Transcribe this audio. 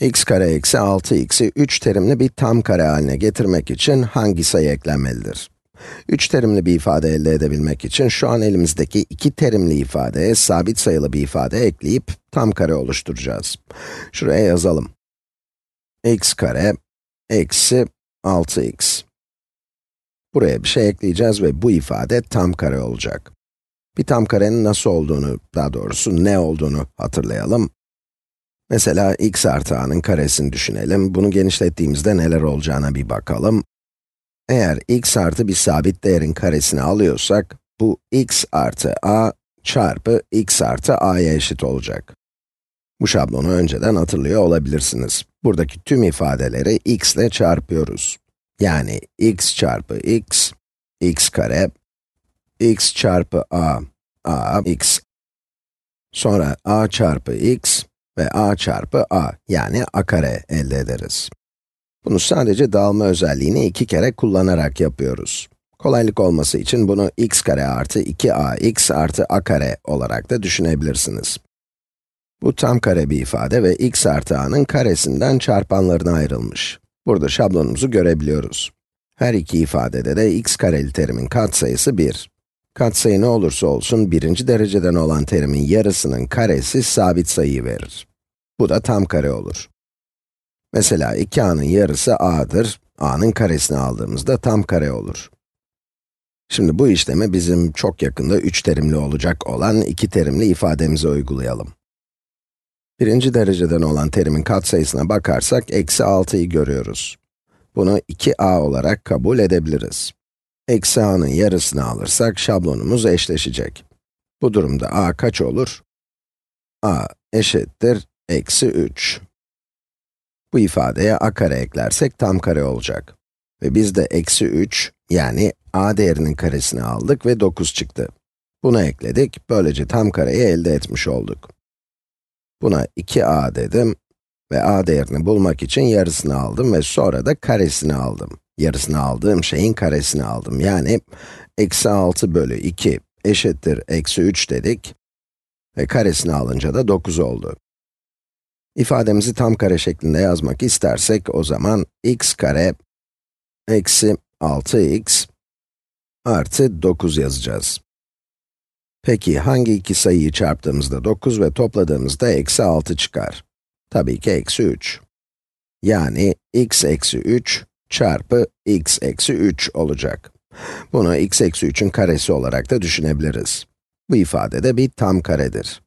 x kare eksi 6x'i 3 terimli bir tam kare haline getirmek için hangi sayı eklenmelidir? 3 terimli bir ifade elde edebilmek için şu an elimizdeki iki terimli ifadeye sabit sayılı bir ifade ekleyip tam kare oluşturacağız. Şuraya yazalım. x kare eksi 6x. Buraya bir şey ekleyeceğiz ve bu ifade tam kare olacak. Bir tam karenin nasıl olduğunu, daha doğrusu ne olduğunu hatırlayalım. Mesela x artı a'nın karesini düşünelim. Bunu genişlettiğimizde neler olacağına bir bakalım. Eğer x artı bir sabit değerin karesini alıyorsak, bu x artı a çarpı x artı a'ya eşit olacak. Bu şablonu önceden hatırlıyor olabilirsiniz. Buradaki tüm ifadeleri x ile çarpıyoruz. Yani x çarpı x, x kare, x çarpı a, a, x. Sonra a çarpı x, ve a çarpı a, yani a kare elde ederiz. Bunu sadece dağılma özelliğini iki kere kullanarak yapıyoruz. Kolaylık olması için bunu x kare artı 2ax artı a kare olarak da düşünebilirsiniz. Bu tam kare bir ifade ve x artı a'nın karesinden çarpanlarına ayrılmış. Burada şablonumuzu görebiliyoruz. Her iki ifadede de x kareli terimin katsayısı 1. Katsayı ne olursa olsun birinci dereceden olan terimin yarısının karesi sabit sayıyı verir. Bu da tam kare olur. Mesela 2a'nın yarısı a'dır, a'nın karesini aldığımızda tam kare olur. Şimdi bu işlemi bizim çok yakında 3 terimli olacak olan 2 terimli ifademize uygulayalım. Birinci dereceden olan terimin katsayısına bakarsak, eksi 6'yı görüyoruz. Bunu 2a olarak kabul edebiliriz. Eksi a'nın yarısını alırsak, şablonumuz eşleşecek. Bu durumda a kaç olur? a eşittir eksi 3. Bu ifadeye a kare eklersek tam kare olacak. Ve biz de eksi 3, yani a değerinin karesini aldık ve 9 çıktı. Bunu ekledik, böylece tam kareyi elde etmiş olduk. Buna 2a dedim ve a değerini bulmak için yarısını aldım ve sonra da karesini aldım. Yarısını aldığım şeyin karesini aldım. Yani, eksi 6 bölü 2 eşittir eksi 3 dedik ve karesini alınca da 9 oldu. İfademizi tam kare şeklinde yazmak istersek, o zaman x kare eksi 6x artı 9 yazacağız. Peki, hangi iki sayıyı çarptığımızda 9 ve topladığımızda eksi 6 çıkar? Tabii ki eksi 3. Yani x eksi 3 çarpı x eksi 3 olacak. Bunu x eksi 3'ün karesi olarak da düşünebiliriz. Bu ifade de bir tam karedir.